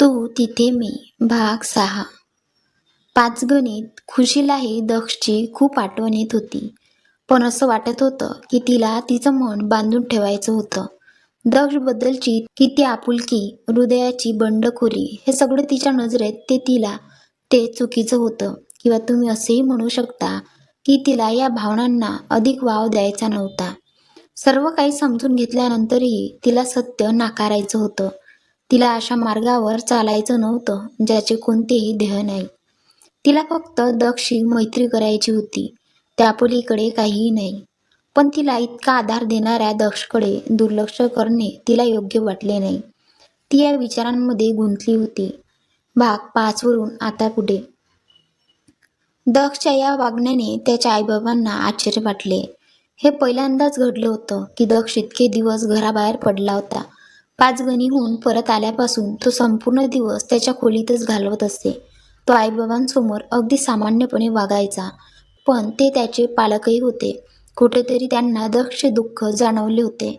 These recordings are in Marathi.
तू तिथे मी. भाग सहा. पाच गणित खुशीलाही दक्षची खूप आठवण येत होती. पण असं वाटत होतं की तिला तिचं मन बांधून ठेवायचं होतं. दक्षबद्दलची किती आपुलकी हृदयाची बंडखोरी हे सगळं तिच्या नजरेत ते तिला ते चुकीचं होतं. किंवा तुम्ही असेही म्हणू शकता की तिला या भावनांना अधिक वाव द्यायचा नव्हता. सर्व काही समजून घेतल्यानंतरही तिला सत्य नाकारायचं होतं. तिला अशा मार्गावर चालायचं नव्हतं ज्याचे कोणतेही ध्येय नाही. तिला फक्त दक्षी मैत्री करायची होती त्यापलीकडे काहीही नाही. पण तिला इतका आधार देणाऱ्या दक्षकडे दुर्लक्ष करणे तिला योग्य वाटले नाही. ती या विचारांमध्ये गुंतली होती. भाग पाचवरून आता पुढे. दक्षच्या या वागण्याने त्याच्या आईबाबांना आश्चर्य वाटले. हे पहिल्यांदाच घडलं होतं की दक्ष इतके दिवस घराबाहेर पडला होता. पाच गणीहून परत आल्यापासून तो संपूर्ण दिवस त्याच्या खोलीतच घालवत असे तो आईबाबांसमोर अगदी सामान्यपणे वागायचा पण ते त्याचे पालकही होते. कुठेतरी त्यांना दक्षचे दुःख जाणवले होते.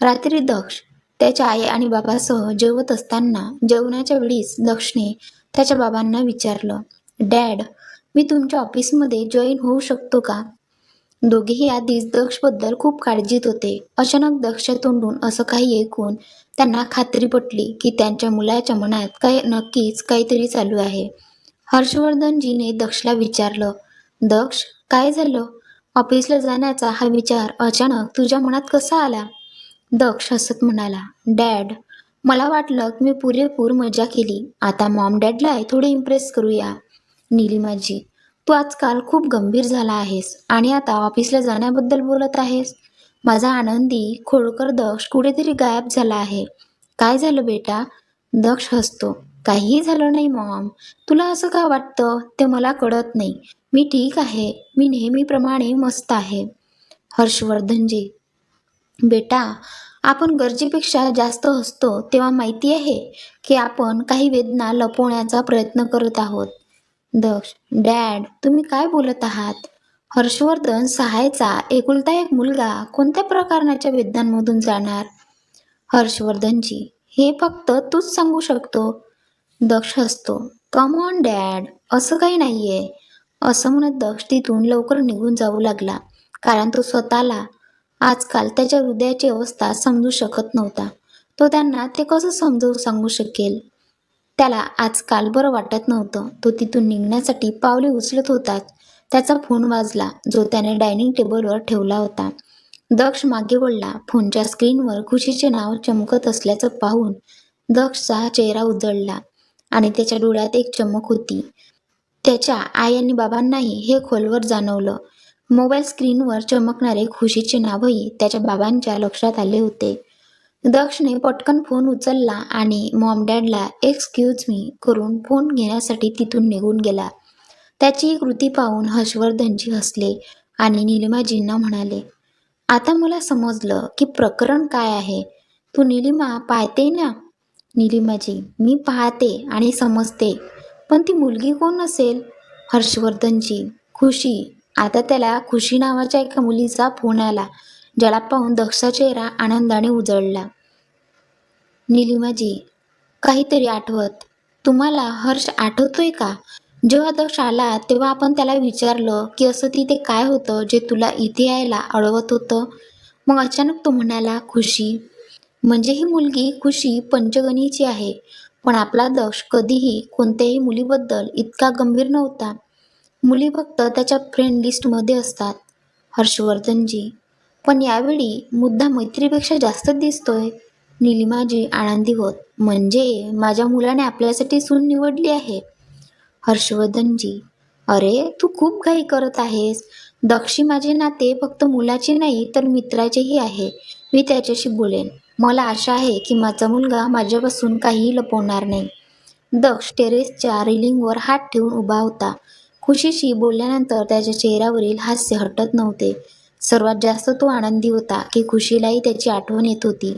रात्री दक्ष त्याच्या आई आणि बाबासह जेवत असताना जेवणाच्या वेळीच दक्षने त्याच्या बाबांना विचारलं डॅड मी तुमच्या ऑफिसमध्ये जॉईन होऊ शकतो का? दोघेही आधीच दक्षबद्दल खूप काळजीत होते. अचानक दक्षच्या तोंडून असं काही ऐकून त्यांना खात्री पटली की त्यांच्या मुलाच्या मनात काही नक्कीच काहीतरी चालू आहे. हर्षवर्धनजीने दक्षला विचारलं दक्ष काय झालं? ऑफिसला जाण्याचा हा विचार अचानक तुझ्या मनात कसा आला? दक्ष हसत म्हणाला डॅड मला वाटलं की मी पुरेपूर मजा केली. आता मॉम डॅडला थोडे इम्प्रेस करूया. नीलिमाजी तू आजकाल खूप गंभीर झाला आहेस आणि आता ऑफिसला जाण्याबद्दल बोलत आहेस. माझा आनंदी खोडकर दक्ष कुठेतरी गायब झाला आहे. काय झालं बेटा? दक्ष हसतो. काहीही झालं नाही मॉम. तुला असं का वाटतं? ते मला कळत नाही. मी ठीक आहे. मी नेहमीप्रमाणे मस्त आहे. हर्षवर्धनजी बेटा आपण गरजेपेक्षा जास्त हसतो तेव्हा माहिती आहे की आपण काही वेदना लपवण्याचा प्रयत्न करत आहोत. दक्ष डॅड तुम्ही काय बोलत आहात? हर्षवर्धन सहायचा एकुलता एक मुलगा कोणत्या प्रकारणाच्या वेदनांमधून जाणार? हर्षवर्धनजी हे फक्त तूच सांगू शकतो. दक्ष असतो कम ऑन डॅड असं काही नाहीये. असं म्हणत दक्ष तिथून लवकर निघून जाऊ लागला कारण तो स्वतःला आजकाल त्याच्या हृदयाची अवस्था समजू शकत नव्हता. तो त्यांना ते कसं समजवू सांगू शकेल? त्याला आजकाल बरं वाटत नव्हतं. तो तिथून निघण्यासाठी पावले उचलत होताच त्याचा फोन वाजला जो त्याने डायनिंग टेबलवर ठेवला होता. दक्ष मागे वळला. फोनच्या स्क्रीनवर खुशीचे नाव चमकत असल्याचं पाहून दक्षचा चेहरा उजळला आणि त्याच्या डोळ्यात एक चमक होती. त्याच्या आई आणि बाबांनाही हे खोलवर जाणवलं. मोबाईल स्क्रीनवर चमकणारे खुशीचे नावही त्याच्या बाबांच्या लक्षात आले होते. दक्षने पटकन फोन उचलला आणि मॉम डॅडला एक्सक्यूज मी करून फोन घेण्यासाठी तिथून निघून गेला. त्याची कृती पाहून हर्षवर्धनजी हसले आणि निलिमाजींना म्हणाले आता मला समजलं की प्रकरण काय आहे. तू निलिमा पाहते ना? निलिमाजी मी पाहते आणि समजते. पण ती मुलगी कोण असेल? हर्षवर्धनजी खुशी. आता त्याला खुशी नावाच्या एका मुलीचा फोन आला ज्याला पाहून दक्षा चेहरा आनंदाने उजळला. निलिमाजी काहीतरी आठवत. तुम्हाला हर्ष आठवतोय का? जेव्हा दक्ष आला तेव्हा आपण त्याला विचारलं की असं तिथे काय होतं जे तुला इथे यायला अडवत होतं? मग अचानक तो म्हणाला खुशी. म्हणजे ही मुलगी खुशी पंचगणीची आहे पण आपला दक्ष कधीही कोणत्याही मुलीबद्दल इतका गंभीर नव्हता. मुली फक्त त्याच्या फ्रेंड लिस्टमध्ये असतात. हर्षवर्धनजी पण यावेळी मुद्दा मैत्रीपेक्षा जास्त दिसतोय. निलिमाजी आनंदी होत. म्हणजे माझ्या मुलाने आपल्यासाठी सून निवडली आहे. हर्षवर्धनजी अरे तू खूप घाई करत आहेस. दक्षी माझे नाते फक्त मुलाचे नाही तर मित्राचेही आहे. मी त्याच्याशी बोलेन. मला आशा आहे की माझा मुलगा माझ्यापासून काहीही लपवणार नाही. दक्ष टेरेसच्या रिलिंगवर हात ठेवून उभा होता. खुशीशी बोलल्यानंतर त्याच्या चेहऱ्यावरील हास्य हटत नव्हते. सर्वात जास्त तो आनंदी होता की खुशीलाही त्याची आठवण येत होती.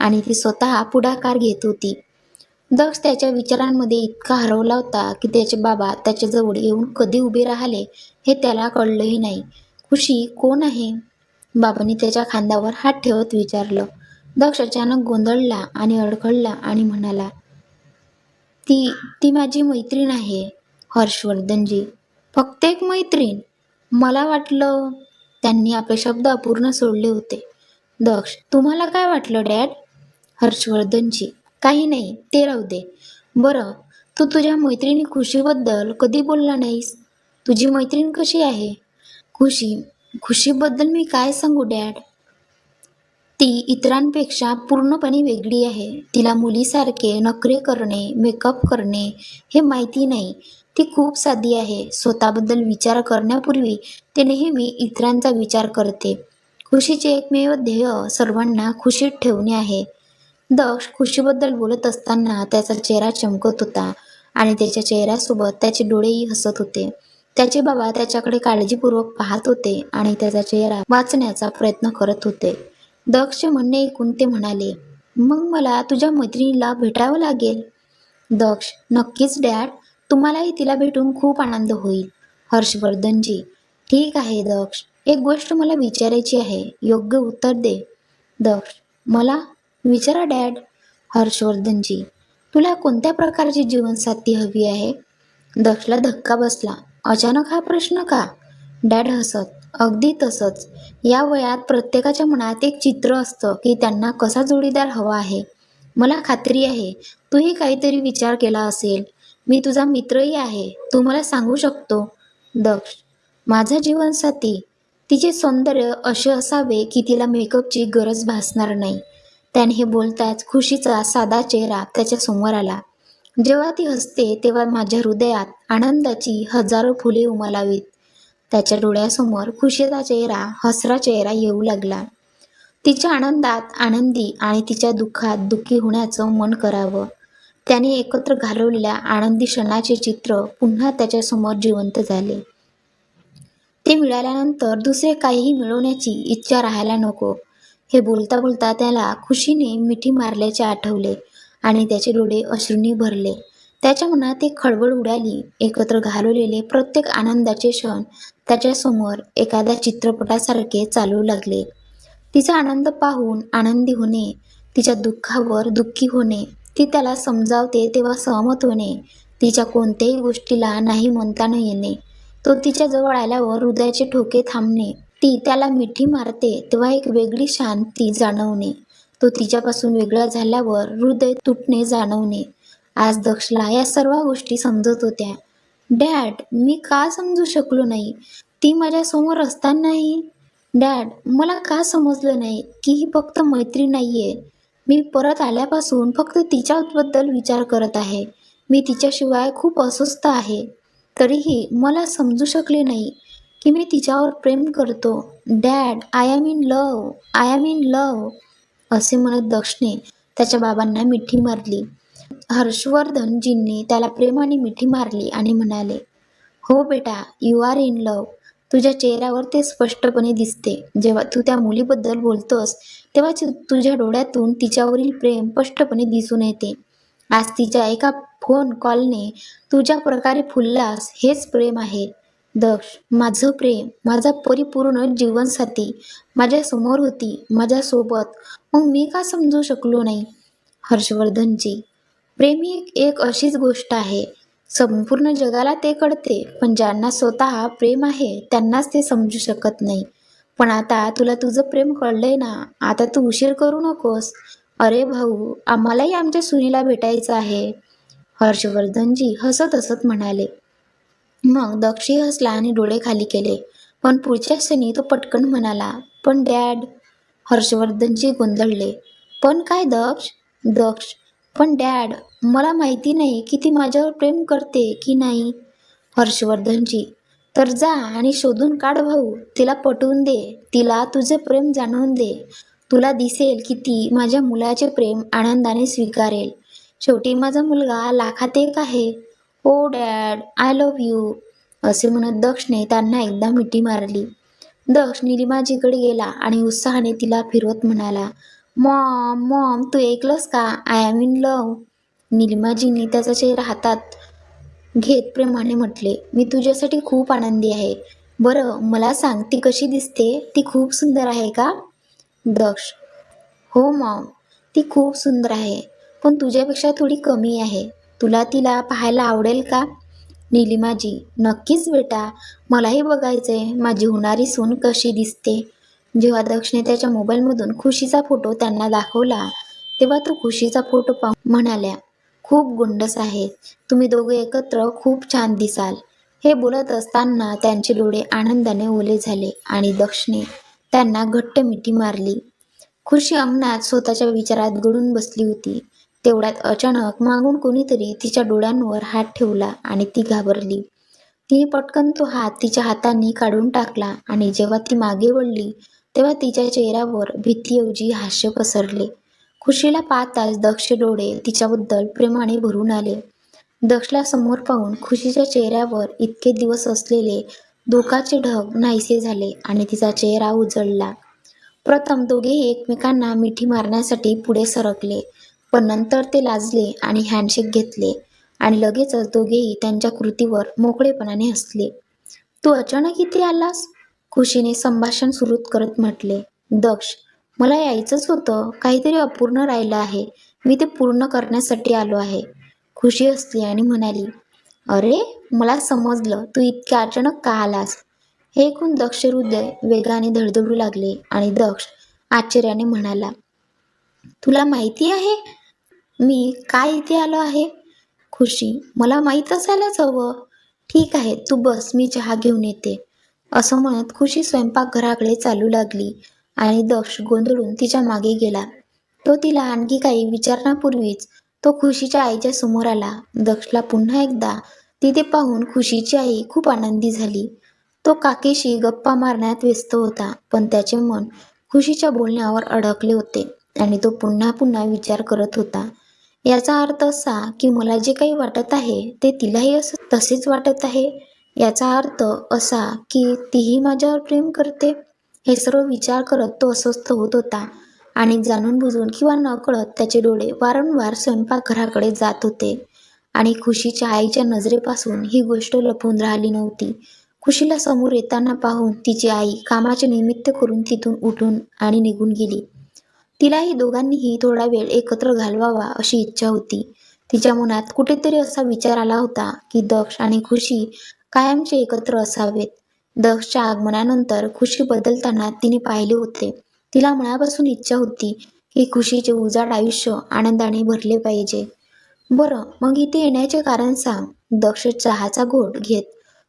आणि ती स्वतः पुढाकार घेत होती. दक्ष त्याच्या विचारांमध्ये इतका हरवला होता की त्याचे बाबा त्याच्याजवळ येऊन कधी उभे राहिले हे त्याला कळलंही नाही. खुशी कोण आहे? बाबांनी त्याच्या खांद्यावर हात ठेवत विचारलं. दक्ष अचानक गोंधळला आणि अडखळला आणि म्हणाला ती ती माझी मैत्रीण आहे हर्षवर्धनजी. फक्त एक मैत्रीण. मला वाटलं त्यांनी आपले शब्द अपूर्ण सोडले होते. दक्ष तुम्हाला काय वाटलं डॅड? हर्षवर्धनची काही नाही ते राहू दे. बरं तू तुझ्या मैत्रिणी खुशीबद्दल कधी बोलला नाहीस? तुझी मैत्रीण कशी आहे? खुशी खुशीबद्दल मी काय सांगू डॅड? ती इतरांपेक्षा पूर्णपणे वेगळी आहे. तिला मुलीसारखे नखरे करणे मेकअप करणे हे माहिती नाही. ती खूप साधी आहे. स्वतःबद्दल विचार करण्यापूर्वी ते नेहमी इतरांचा विचार करते. खुशीचे एकमेव ध्येय सर्वांना खुशीत ठेवणे आहे. दक्ष खुशीबद्दल बोलत असताना त्याचा चेहरा चमकत होता आणि त्याच्या चेहऱ्यासोबत त्याचे डोळेही हसत होते. त्याचे बाबा त्याच्याकडे काळजीपूर्वक पाहत होते आणि त्याचा चेहरा वाचण्याचा प्रयत्न करत होते. दक्षचे म्हणणे ऐकून ते म्हणाले मग मला तुझ्या मैत्रिणीला भेटावं लागेल? दक्ष नक्कीच डॅड. तुम्हालाही तिला भेटून खूप आनंद होईल. हर्षवर्धनजी. ठीक आहे दक्ष. एक गोष्ट मला विचारायची आहे. योग्य उत्तर दे. दक्ष मला विचारा डॅड. हर्षवर्धनजी तुला कोणत्या प्रकारची जीवनसाथी हवी आहे? दक्षला धक्का बसला. अचानक हा प्रश्न का? डॅड हसत. अगदी तसंच. या वयात प्रत्येकाच्या मनात एक चित्र असतं की त्यांना कसा जोडीदार हवा आहे. मला खात्री आहे तूही काहीतरी विचार केला असेल. मी तुझा मित्रही आहे. तू मला सांगू शकतो? दक्ष. माझा जीवनसाथी. तिचे सौंदर्य असे असावे की तिला मेकअपची गरज भासणार नाही. त्याने हे बोलताच खुशीचा साधा चेहरा त्याच्यासमोर आला. जेव्हा ती हसते तेव्हा माझ्या हृदयात आनंदाची हजारो फुले उमलावीत. त्याच्या डोळ्यासमोर खुशीचा चेहरा हसरा चेहरा येऊ लागला. तिच्या आनंदात आनंदी आणि तिच्या दुःखात दुःखी होण्याचं मन करावं. त्याने एकत्र घालवलेल्या आनंदी क्षणाचे चित्र पुन्हा त्याच्यासमोर जिवंत झाले. ते मिळाल्यानंतर दुसरे काहीही मिळवण्याची इच्छा राहायला नको. हे बोलता बोलता त्याला खुशीने मिठी मारल्याचे आठवले आणि त्याचे डोळे अश्रूंनी भरले. त्याच्या मनात एक खळबळ उडाली. एकत्र घालवलेले प्रत्येक आनंदाचे क्षण त्याच्यासमोर एखाद्या चित्रपटासारखे चालू लागले. तिचा आनंद पाहून आनंदी होणे तिच्या दुःखावर दुःखी होणे ती त्याला समजावते तेव्हा सहमत होणे तिच्या कोणत्याही गोष्टीला नाही म्हणता न येणे तो तिच्या जवळ आल्यावर हृदयाचे ठोके थांबणे ती त्याला मिठी मारते तेव्हा एक वेगळी शांती जाणवणे. तो तिच्यापासून वेगळा झाल्यावर हृदय तुटणे जाणवणे. आज दक्षला या सर्व गोष्टी समजत होत्या. डॅड मी का समजू शकलो नाही? ती माझ्यासमोर असतानाही? डॅड मला का समजलं नाही? की ही फक्त मैत्री नाही आहे मी परत आल्यापासून फक्त तिच्याबद्दल विचार करत आहे. मी तिच्याशिवाय खूप अस्वस्थ आहे. तरीही मला समजू शकले नाही. की मी तिच्यावर प्रेम करतो. Dad I am in love I am in love असे म्हणत दक्षने त्याच्या बाबांना मिठी मारली. हर्षवर्धनजींनी त्याला प्रेमाने मिठी मारली आणि म्हणाले हो बेटा यू आर इन लव तुझ्या चेहऱ्यावर ते स्पष्टपणे दिसते. जेव्हा तू त्या मुलीबद्दल बोलतोस तेव्हा तुझ्या डोळ्यातून तिच्यावरील प्रेम स्पष्टपणे दिसून येते. आज तिच्या एका फोन कॉलने तुझ्या प्रकारे फुललास हेच प्रेम आहे. दक्ष माझं प्रेम माझा परिपूर्ण जीवनसाथी माझ्यासमोर होती माझ्यासोबत मग मी का समजू शकलो नाही? हर्षवर्धनजी प्रेम ही एक अशीच गोष्ट आहे. संपूर्ण जगाला ते कळते पण ज्यांना स्वतः प्रेम आहे त्यांनाच ते समजू शकत नाही. पण आता तुला तुझं प्रेम कळलंय ना? आता तू उशीर करू नकोस. अरे भाऊ आम्हालाही आमच्या सुनीला भेटायचं आहे. हर्षवर्धनजी हसत हसत म्हणाले. मग दक्षी हसला आणि डोळे खाली केले. पण पुढच्या क्षणी तो पटकन म्हणाला पण डॅड. हर्षवर्धनजी गोंधळले. पण काय दक्ष? दक्ष पण डॅड मला माहिती नाही की ती माझ्यावर प्रेम करते की नाही. हर्षवर्धनजी तर जा आणि शोधून काढ भाऊ तिला पटवून दे तिला तुझे प्रेम जाणवून दे. तुला दिसेल की ती माझ्या मुलाचे प्रेम आनंदाने स्वीकारेल. शेवटी माझा मुलगा लाखात एक आहे. Oh dad I love you असे म्हणत दक्षने त्यांना एकदा मिठी मारली. दक्ष निलिमाजीकडे गेला आणि उत्साहाने तिला फिरवत म्हणाला मॉम मॉम तू ऐकलंस का? आय एम इन लव निलिमाजींनी त्याचा चेहरा हातात घेत प्रेमाने म्हटले मी तुझ्यासाठी खूप आनंदी आहे. बरं मला सांग ती कशी दिसते? ती खूप सुंदर आहे का? दक्ष हो मॉम ती खूप सुंदर आहे पण तुझ्यापेक्षा थोडी कमी आहे. तुला तिला पाहायला आवडेल का? निलिमाजी नक्कीच बेटा. मलाही बघायचंय माझी होणारी सून कशी दिसते. जेव्हा दक्षने त्याच्या मोबाईलमधून खुशीचा फोटो त्यांना दाखवला तेव्हा तो खुशीचा फोटो पाहून म्हणाल्या खूप गुंडस आहे तुम्ही दोघे एकत्र खूप छान दिसाल. हे बोलत असताना त्यांचे डोळे आनंदाने ओले झाले आणि दक्षने त्यांना घट्ट मिठी मारली. खुशी अंगणात स्वतःच्या विचारात गडून बसली होती. तेवढ्यात अचानक मागून कोणीतरी तिच्या डोळ्यांवर हात ठेवला आणि ती घाबरली. तिने पटकन तो हात तिच्या हातांनी काढून टाकला आणि जेव्हा ती मागे वळली तेव्हा तिच्या चेहऱ्यावर भीतीऐवजी हास्य पसरले. खुशीला पाहताच दक्ष डोळे तिच्याबद्दल प्रेमाने भरून आले. दक्षला समोर पाहून खुशीच्या चेहऱ्यावर इतके दिवस असलेले धोकाचे ढग नाहीसे झाले आणि तिचा चेहरा उजळला. प्रथम दोघेही एकमेकांना मिठी मारण्यासाठी पुढे सरकले. पण नंतर ते लाजले आणि हँडशेक घेतले आणि लगेचच दोघेही त्यांच्या कृतीवर मोकळेपणाने हसले. तू अचानक इथे आलास? खुशीने संभाषण सुरू करत म्हटले. दक्ष मला यायचंच होतं. काहीतरी अपूर्ण राहिलं आहे. मी ते पूर्ण करण्यासाठी आलो आहे. खुशी असली आणि म्हणाली अरे मला समजलं. तू इतक्या अचानक का आलास? हे ऐकून दक्ष हृदय वेगाने धडधडू लागले आणि दक्ष आश्चर्याने म्हणाला तुला माहिती आहे? मी काय इथे आलो आहे? खुशी मला माहीत असायलाच हवं. ठीक आहे तू बस मी चहा घेऊन येते. असं म्हणत खुशी स्वयंपाकघराकडे चालू लागली आणि दक्ष गोंधळून तिच्यामागे गेला. तो तिला आणखी काही विचारण्यापूर्वीच तो खुशीच्या आईच्या समोर आला. दक्षला पुन्हा एकदा तिथे पाहून खुशीची आई खूप आनंदी झाली. तो काकेशी गप्पा मारण्यात व्यस्त होता पण त्याचे मन खुशीच्या बोलण्यावर अडकले होते आणि तो पुन्हा पुन्हा विचार करत होता. याचा अर्थ असा की मला जे काही वाटत आहे ते तिलाही असं तसेच वाटत आहे. याचा अर्थ असा की तीही माझ्यावर प्रेम करते हे सर्व विचार करत तो अस्वस्थ होत होता आणि जाणून बुजून किंवा नकळत त्याचे डोळे वारंवार स्वयंपाकघराकडे जात होते आणि खुशीच्या आईच्या नजरेपासून ही गोष्ट लपून राहिली नव्हती. खुशीला समोर येताना पाहून तिची आई कामाचे निमित्त करून तिथून उठून आणि निघून गेली. तिलाही दोघांनीही थोडा वेळ एकत्र घालवावा अशी इच्छा होती. तिच्या मनात कुठेतरी असा विचार आला होता की दक्ष आणि खुशी कायमचे एकत्र असावेत. दक्षच्या आगमनानंतर खुशी बदलताना तिने पाहिले होते. तिला मनापासून इच्छा होती की खुशीचे उजाड आयुष्य आनंदाने भरले पाहिजे. बरं मग इथे येण्याचे कारण सांग. दक्ष चहाचा घोट घेत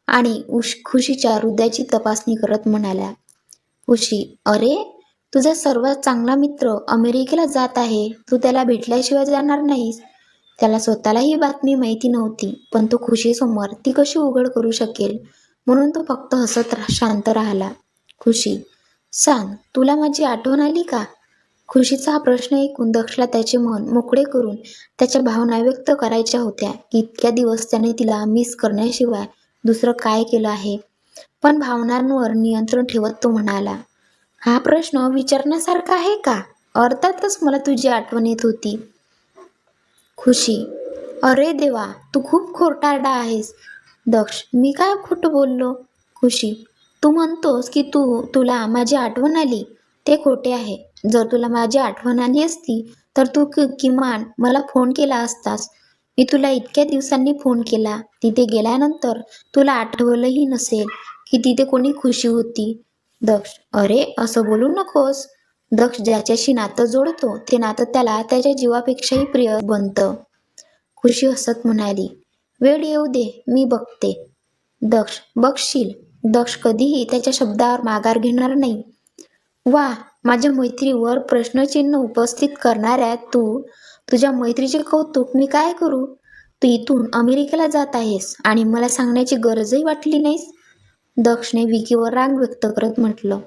आणि उश खुशीच्या हृदयाची तपासणी करत म्हणाल्या खुशी अरे तुझा सर्वात चांगला मित्र अमेरिकेला जात आहे. तू त्याला भेटल्याशिवाय जाणार नाहीस. त्याला स्वतःला ही बातमी माहिती नव्हती पण तो खुशीसमोर ती कशी उघड करू शकेल? म्हणून तो फक्त हसत रा- शांत राहिला. खुशी सांग तुला माझी आठवण आली का? खुशीचा हा प्रश्न ऐकून दक्षला त्याचे मन मोकळे करून त्याच्या भावना व्यक्त करायच्या होत्या की इतक्या दिवस त्याने तिला मिस करण्याशिवाय दुसरं काय केलं आहे? पण भावनांवर नियंत्रण ठेवत तो म्हणाला हा प्रश्न विचारण्यासारखा आहे का? अर्थातच मला तुझी आठवण येत होती. खुशी. अरे देवा तू खूप खोटारडा आहेस. दक्ष मी काय खोटं बोललो? खुशी. तू म्हणतोस की तू तुला माझी आठवण आली. ते खोटे आहे. जर तुला माझी आठवण आली असती तर तू कि किमान मला फोन केला असतास. मी तुला इतक्या दिवसांनी फोन केला. तिथे गेल्यानंतर तुला आठवलंही नसेल की तिथे कोणी खुशी होती. दक्ष. अरे असं बोलू नकोस. दक्ष ज्याच्याशी नातं जोडतो ते नातं त्याला त्याच्या जीवापेक्षाही प्रिय बनतं. खुशी हसत म्हणाली वेळ येऊ दे मी बघते. दक्ष बघशील. दक्ष कधीही त्याच्या शब्दावर माघार घेणार नाही. वा माझ्या मैत्रीवर प्रश्नचिन्ह उपस्थित करणाऱ्या तू तुझ्या मैत्रीचे कौतुक मी काय करू? तू इथून अमेरिकेला जात आहेस आणि मला सांगण्याची गरजही वाटली नाहीस? दक्षने विकीवर राग व्यक्त करत म्हटलं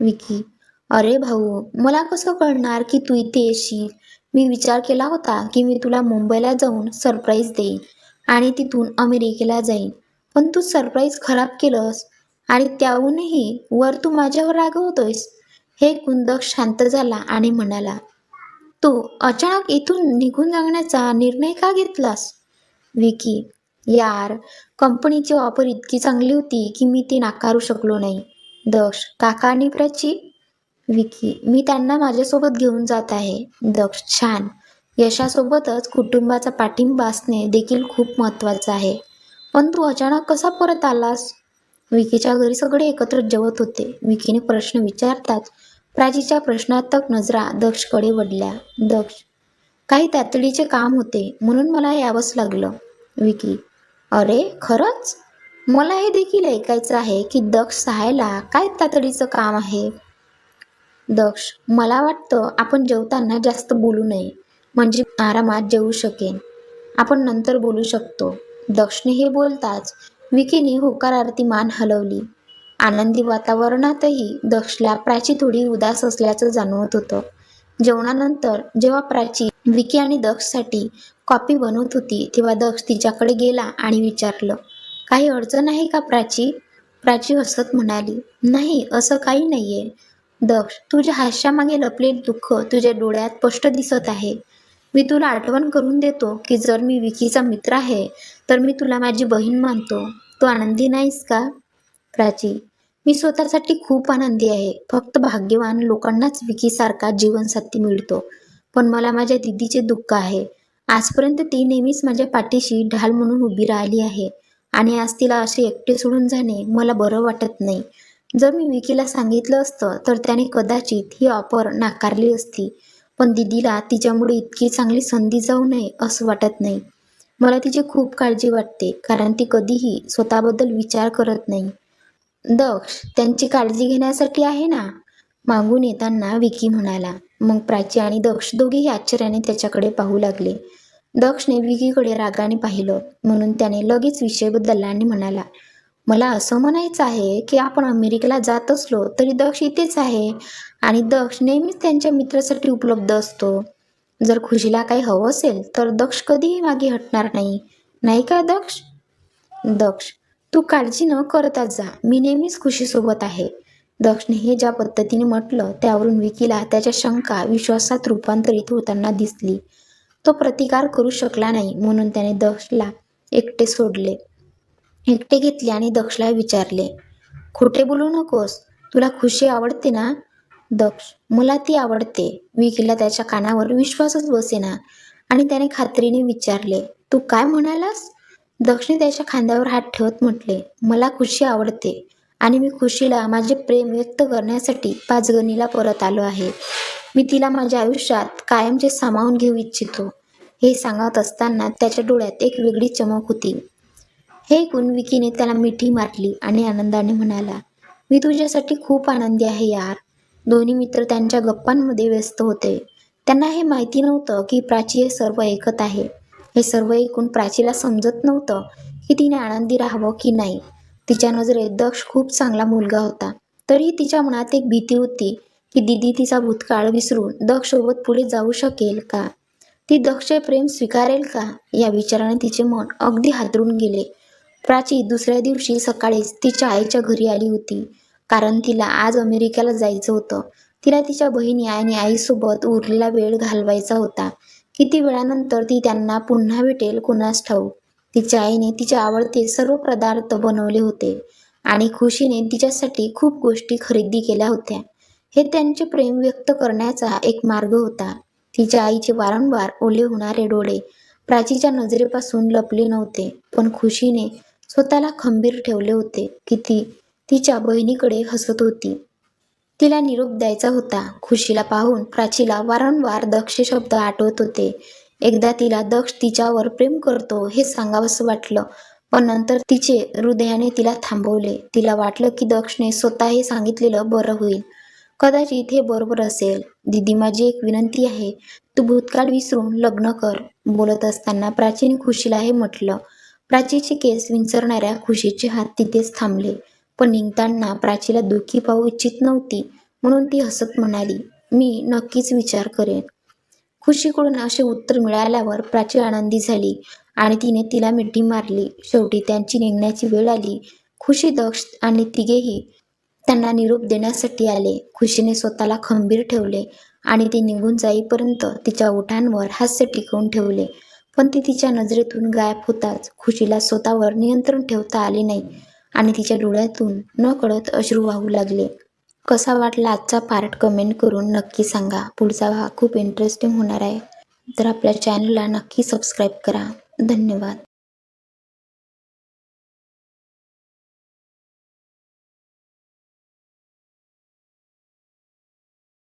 विकी अरे भाऊ मला कसं कळणार की तू इथे येशील? मी विचार केला होता की मी तुला मुंबईला जाऊन सरप्राईज देईन आणि तिथून अमेरिकेला जाईन. पण तू सरप्राईज खराब केलंस आणि त्याहूनही वर तू माझ्यावर रागवतोयस हे कुंदक शांत झाला आणि म्हणाला तू अचानक इथून निघून जाण्याचा निर्णय का घेतलास? विकी यार कंपनीची ऑफर इतकी चांगली होती की मी ती नाकारू शकलो नाही. दक्ष काका आणि प्राची? विकी मी त्यांना माझ्यासोबत घेऊन जात आहे. दक्ष छान. यशासोबतच कुटुंबाचा पाठिंबा असणे देखील खूप महत्त्वाचं आहे. पण तू अचानक कसा परत आलास? विकीच्या घरी सगळे एकत्र जेवत होते. विकीने प्रश्न विचारताच प्राचीच्या प्रश्नात्मक नजरा दक्षकडे वडल्या. दक्ष काही तातडीचे काम होते म्हणून मला यावंच लागलं. विकी अरे खरंच? मला हे देखील ऐकायचं आहे की दक्ष सहायला काय तातडीचं काम आहे. दक्ष मला वाटतं आपण जेवताना जास्त बोलू नये. म्हणजे आरामात जेवू शकेन. आपण नंतर बोलू शकतो. दक्षने हे बोलताच विकीने होकारार्थी मान हलवली. आनंदी वातावरणातही दक्षला प्राची थोडी उदास असल्याचं जाणवत होतं. जेवणानंतर जेव्हा प्राची विकी आणि दक्षसाठी कॉपी बनवत होती तेव्हा दक्ष तिच्याकडे गेला आणि विचारलं काही अडचण आहे का प्राची? प्राची हसत म्हणाली नाही असं काही नाहीये. दक्ष तुझ्या हास्यामागे लपलेले दुःख तुझ्या डोळ्यात स्पष्ट दिसत आहे. मी तुला आठवण करून देतो की जर मी विकीचा मित्र आहे तर मी तुला माझी बहीण मानतो. तू आनंदी नाहीस का? प्राची मी स्वतःसाठी खूप आनंदी आहे. फक्त भाग्यवान लोकांनाच विकीसारखा जीवनसाथी मिळतो. पण मला माझ्या दिदीचे दुःख आहे. आजपर्यंत ती नेहमीच माझ्या पाठीशी ढाल म्हणून उभी राहिली आहे. आणि आज तिला असे एकटे सोडून जाणे मला बरं वाटत नाही. जर मी विकीला सांगितलं असतं तर त्याने कदाचित ही ऑफर नाकारली असती. पण दिदीला तिच्यामुळे इतकी चांगली संधी जाऊ नये असं वाटत नाही. मला तिची खूप काळजी वाटते कारण ती कधीही स्वतःबद्दल विचार करत नाही. दक्ष त्यांची काळजी घेण्यासाठी आहे ना? मागून येताना विकी म्हणाला. मग प्राची आणि दक्ष दोघेही आश्चर्याने त्याच्याकडे पाहू लागले. दक्षने विकीकडे रागाने पाहिलं म्हणून त्याने लगेच विषय बदलला आणि म्हणाला मला असं म्हणायचं आहे की आपण अमेरिकेला जात असलो तरी दक्ष इथेच आहे आणि दक्ष नेहमीच त्यांच्या मित्रासाठी उपलब्ध असतो. जर खुशीला काही हवं असेल तर दक्ष कधीही मागे हटणार नाही. नाही का दक्ष? दक्ष तू काळजी न करता जा. मी नेहमीच खुशीसोबत आहे. दक्षने हे ज्या पद्धतीने म्हटलं त्यावरून विकीला त्याच्या शंका विश्वासात रूपांतरित होताना दिसली. तो प्रतिकार करू शकला नाही म्हणून त्याने दक्षला एकटे सोडले. एकटे घेतले आणि दक्षला विचारले खोटे बोलू नकोस तुला खुशी आवडते ना? दक्ष मला ती आवडते. विकीला त्याच्या कानावर विश्वासच बसेना आणि त्याने खात्रीने विचारले तू काय म्हणालास? दक्षने त्याच्या खांद्यावर हात ठेवत म्हटले मला खुशी आवडते. आणि मी खुशीला माझे प्रेम व्यक्त करण्यासाठी पाचगणीला परत आलो आहे. मी तिला माझ्या आयुष्यात कायमचे सामावून घेऊ इच्छितो हे सांगत असताना त्याच्या डोळ्यात एक वेगळी चमक होती. हे ऐकून विकीने त्याला मिठी मारली आणि आनंदाने म्हणाला मी तुझ्यासाठी खूप आनंदी आहे यार. दोन्ही मित्र त्यांच्या गप्पांमध्ये व्यस्त होते. त्यांना हे माहिती नव्हतं की प्राची हे सर्व ऐकत आहे. हे सर्व ऐकून प्राचीला समजत नव्हतं की तिने आनंदी राहावं की नाही. तिच्या नजरेत दक्ष खूप चांगला मुलगा होता. तरीही तिच्या मनात एक भीती होती की दिदी तिचा भूतकाळ विसरून दक्षसोबत पुढे जाऊ शकेल का? ती दक्षचे प्रेम स्वीकारेल का? या विचाराने तिचे मन अगदी हादरून गेले. प्राची दुसऱ्या दिवशी सकाळीच तिच्या आईच्या घरी आली होती. कारण तिला आज अमेरिकेला जायचं होतं. तिला तिच्या बहिणी आणि आईसोबत उरलेला वेळ घालवायचा होता. किती वेळानंतर ती त्यांना पुन्हा भेटेल कुणास ठाऊक? तिच्या आईने तिचे आवडते सर्व पदार्थ बनवले होते आणि खुशीने तिच्यासाठी खूप गोष्टी खरेदी केल्या होत्या. हे त्यांचे प्रेम व्यक्त करण्याचा एक मार्ग होता. तिच्या आईचे वारंवार ओले होणारे डोळे प्राचीच्या नजरेपासून लपले नव्हते पण खुशीने स्वतःला खंबीर ठेवले होते की ती तिच्या बहिणीकडे हसत होती. तिला निरोप द्यायचा होता. खुशीला पाहून प्राचीला वारंवार दक्ष शब्द आठवत होते. एकदा तिला दक्ष तिच्यावर प्रेम करतो हे सांगावंसं वाटलं. पण नंतर तिचे हृदयाने तिला थांबवले. तिला वाटलं की दक्षने स्वतः हे सांगितलेलं बरं होईल. कदाचित हे बरोबर असेल. दीदी माझी एक विनंती आहे. तू भूतकाळ विसरून लग्न कर बोलत असताना प्राचीन खुशीला हे म्हटलं. प्राचीचे केस विंचरणाऱ्या खुशीचे हात तिथेच थांबले. पण निघताना प्राचीला दुःखी पाहू इच्छित नव्हती. म्हणून ती हसत म्हणाली मी नक्कीच विचार करेन. खुशीकडून असे उत्तर मिळाल्यावर प्राची आनंदी झाली आणि तिने तिला मिठी मारली. शेवटी त्यांची निघण्याची वेळ आली. खुशी दक्ष आणि तिघेही त्यांना निरोप देण्यासाठी आले. खुशीने स्वतःला खंबीर ठेवले आणि ते निघून जाईपर्यंत तिच्या ओठांवर हास्य टिकवून ठेवले. पण ती तिच्या नजरेतून गायब होताच. खुशीला स्वतःवर नियंत्रण ठेवता आले नाही आणि तिच्या डोळ्यातून न कळत अश्रू वाहू लागले. कसा वाटला आजचा पार्ट कमेंट करून नक्की सांगा. पुढचा भाग खूप इंटरेस्टिंग होणार आहे. तर आपल्या चॅनलला नक्की सबस्क्राईब करा. धन्यवाद.